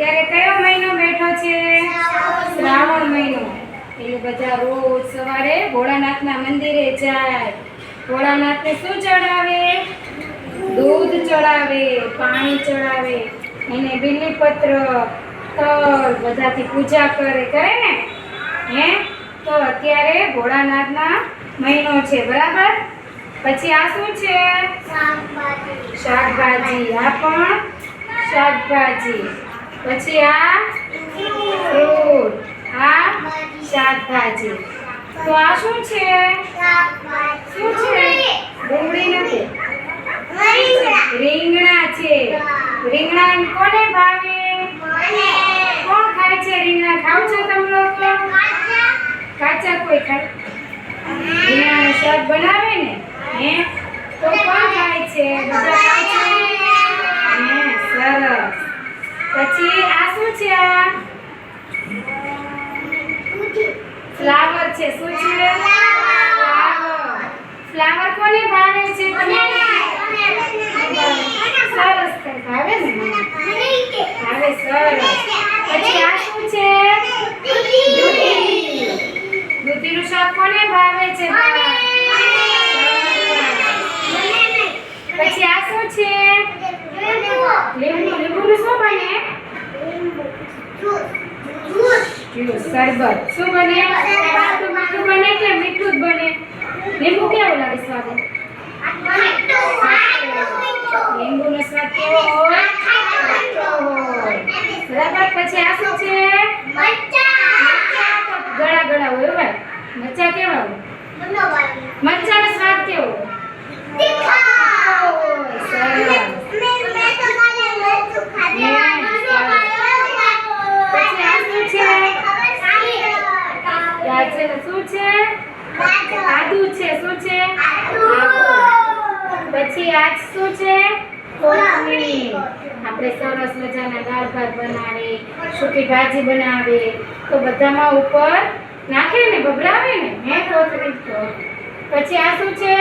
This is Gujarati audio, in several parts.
અત્યારે કયો મહિનો બેઠો છે? શ્રાવણ મહિનો. એટલે બધા રોજ સવારે ભોળાનાથના મંદિરે જાય. ભોળાનાથને શું ચડાવે? દૂધ ચડાવે પાણી ચડાવે એને બીલીપત્ર તલ બધાથી પૂજા કરે કરે ને? હે? તો અત્યારે ભોળાનાથના મહિનો છે બરાબર? પછી આ શું છે? શાકભાજી. આ પણ શાકભાજી. પછી આ ફ્રૂટ, આ શાકભાજી. તો આ શું છે? શું છે? ડુંગળી નથી. રીંગણા છે. રીંગણા કોને ભાવે? કોણ ખાય છે રીંગણા? ખાવ છો તમે લોકો? કાચા કોઈ ખાય? રીંગણાનું શાક બનાવે ને? હે? તો કોણ ખાય છે? બધા ખાય છે? સરસ. પછી આ શું છે? આ ફ્લાવર છે. શું છે? ફ્લાવર ફ્લાવર કોને ભાવે છે? સરસ ભાવે ને ભાવે સરસ. પછી આ શું છે? દૂધીનું શાક કોને ભાવે છે? પછી આ શું છે? લીંબુ લીંબુનું શું બને જ્યુસ શરબત શું બને મીઠું બને કે મીઠું જ બને લીંબુ કેવું લાગે સ્વાદ લીંબુનો સ્વાદ કેવો? હોય બરાબર પછી આ શું છે ગળા ગળા હોય ભાઈ મરચાં કેવા હોય મરચાંનો સ્વાદ કેવો સરસ પછી આ શું છે ગાજર શું છે આદુ છે શું છે પછી આ શું છે? કોથમીર આપણે સરસ મજાના દાળ ભાત બનાવે સૂકી ભાજી બનાવે તો બધામાં ઉપર નાખે ને ભભરાવે ને? હે કોથમીર તો. પછી આ શું છે?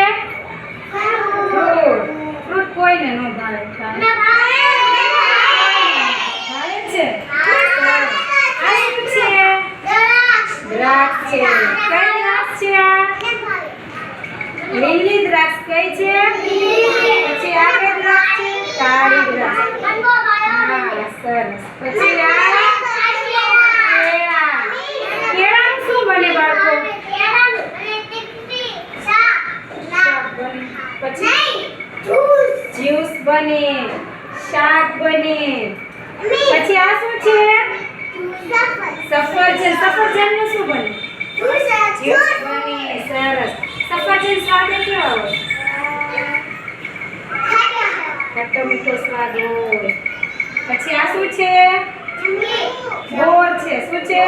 ફ્રૂટ. ફ્રૂટ. કોઈને ન ભાવે ભાવે છે સરસ. આ શું છે દ્રાક્ષ છે કઈ દ્રાક્ષ છે આ લીલી દ્રાક્ષ કઈ છે? પછી આ કઈ દ્રાક્ષ છે કાળી દ્રાક્ષ. સરસ. પછી આ જ્યુસ બને, શાક બને. પછી આ શું છે સફરજન સફરજનનું શું બને જ્યુસ બને સરસ સફરજન સ્વાદ પછી આ શું છે? બોર છે. શું છે?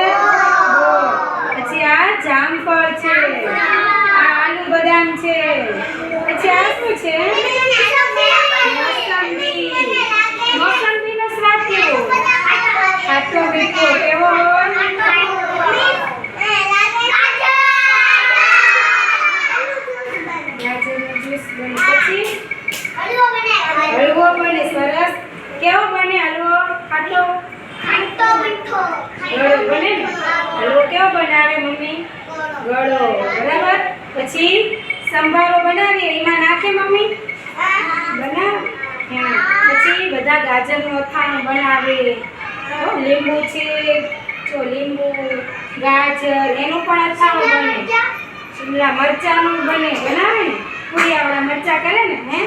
બોર પછી આ જામફળ છે. આ આલુ બદામ છે. પછી આ શું છે? મોસંબી. મોસંબીનો સ્વાદ કેવો? ખાટો મીઠો કેવો હોય ગાજરનો જ્યુસ બને પછી હલવો બને સરસ કેવો બને હલવો ખાટો ગળો બને ને? હલવો કેવો બનાવે મમ્મી? ગળો, બરાબર? પછી સંભારો બનાવીએ, એમાં નાખે મમ્મી? બનાવ? હા. પછી બધા ગાજરનું અથાણું બનાવે. લીંબુ છે, જો લીંબુ, ગાજર, એનું પણ અથાણું બને. શિમલા મરચાંનું બને, બનાવે ને? પૂરીયાવાળા મરચાં કરે ને, હે?